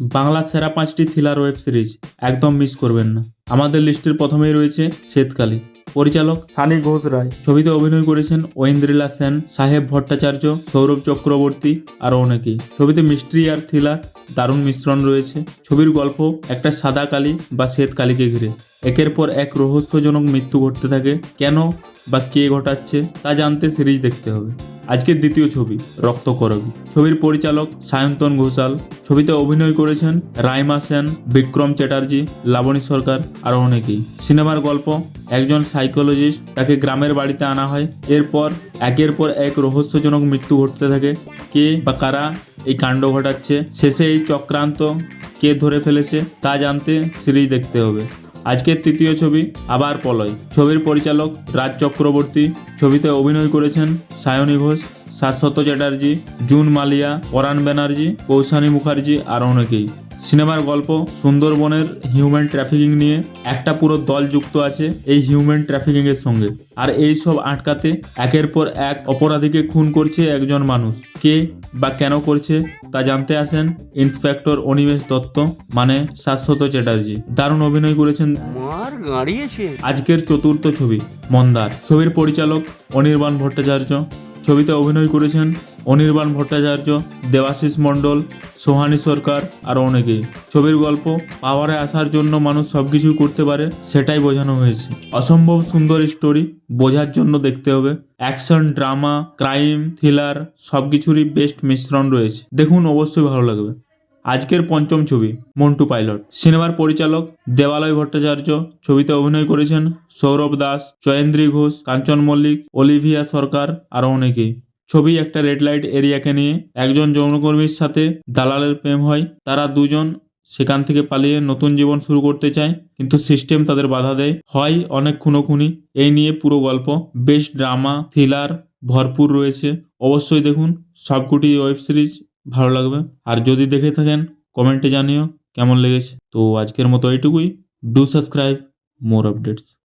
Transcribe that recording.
বাংলা সেরা পাঁচটি thriller web series একদম মিস করবেন না। আমাদের লিস্টের প্রথমেই রয়েছে শ্বেতকালী। পরিচালক সানি ঘোষ রায়। ছবিতে অভিনয় করেছেন ঐন্দ্রিলা সেন, সাহেব ভট্টাচার্য, সৌরভ চক্রবর্তী আরও অনেকেই ছবিতে মিস্ট্রি আর থ্রিলার দারুণ মিশ্রণ রয়েছে। ছবির গল্প একটা সাদা কালি বা শ্বেত কালীকে ঘিরে। একের পর এক রহস্যজনক মৃত্যু ঘটতে থাকে। কেন বা কে ঘটাচ্ছে তা জানতে সিরিজ দেখতে হবে। আজকের দ্বিতীয় ছবি রক্তকরবী ছবির পরিচালক সায়ন্তন ঘোষাল, ছবিতে অভিনয় করেছেন রাইমা সেন, বিক্রম চ্যাটার্জি, লাবণী সরকার আরও অনেকেই। সিনেমার গল্প, একজন সাইকোলজিস্ট তাকে গ্রামের বাড়িতে আনা হয়। এরপর, একের পর এক রহস্যজনক মৃত্যু ঘটতে থাকে। কে বা কারা এই কাণ্ড ঘটাচ্ছে, শেষে এই চক্রান্ত কে ধরে ফেলেছে তা জানতে সিরিজ দেখতে হবে। আজকের তৃতীয় ছবি, আবার পলয়। ছবির পরিচালক রাজ চক্রবর্তী। ছবিতে অভিনয় করেছেন সায়নী ঘোষ শাশ্বত চ্যাটার্জি, জুন মালিয়া পরাণ ব্যানার্জি কৌশানী মুখার্জি আর অনেকেই। সিনেমার গল্প সুন্দরবনের হিউম্যান ট্রাফিকিং নিয়ে একটা পুরো দল যুক্ত আছে এই হিউম্যান ট্রাফিকিং এর সঙ্গে। আর এই সব আটকাতে একের পর এক অপরাধীকে খুন করছে একজন মানুষ। কে বা কেন করছে তা জানতে আসেন ইন্সপেক্টর অনিমেষ দত্ত মানে শাশ্বত চ্যাটার্জি। দারুণ অভিনয় করেছেন আজকের চতুর্থ ছবি মন্দার। ছবির পরিচালক অনির্বাণ ভট্টাচার্য। ছবিতে অভিনয় করেছেন অনির্বাণ ভট্টাচার্য, দেবাশিস মণ্ডল, সোহানি সরকার আর অনেকেই। ছবির গল্প, পাওয়ারে আসার জন্য মানুষ সব কিছুই করতে পারে, সেটাই বোঝানো হয়েছে। অসম্ভব সুন্দর স্টোরি বোঝার জন্য দেখতে হবে। অ্যাকশন, ড্রামা, ক্রাইম, থ্রিলার সব কিছুরই বেস্ট মিশ্রণ রয়েছে। দেখুন, অবশ্যই ভালো লাগবে। আজকের পঞ্চম ছবি, মন্টু পাইলট। সিনেমার পরিচালক, দেবালয় ভট্টাচার্য। ছবিতে অভিনয় করেছেন সৌরভ দাস, জয়েন্দ্রী ঘোষ, কাঞ্চন মল্লিক, অলিভিয়া সরকার আরও অনেকেই। ছবি একটা রেড লাইট এরিয়াকে নিয়ে একজন যৌনকর্মীর সাথে দালালের প্রেম হয়। তারা দুজন সেখান থেকে পালিয়ে নতুন জীবন শুরু করতে চায়, কিন্তু সিস্টেম তাদের বাধা দেয়। হয় অনেক খুনোখুনি। এই নিয়ে পুরো গল্প। বেশ ড্রামা থ্রিলার ভরপুর রয়েছে। অবশ্যই দেখুন সবকটি ওয়েব সিরিজ ভালো লাগবে। আর যদি দেখে থাকেন কমেন্টে জানিও কেমন লেগেছে। তো আজকের মতো এইটুকুই। Do subscribe more updates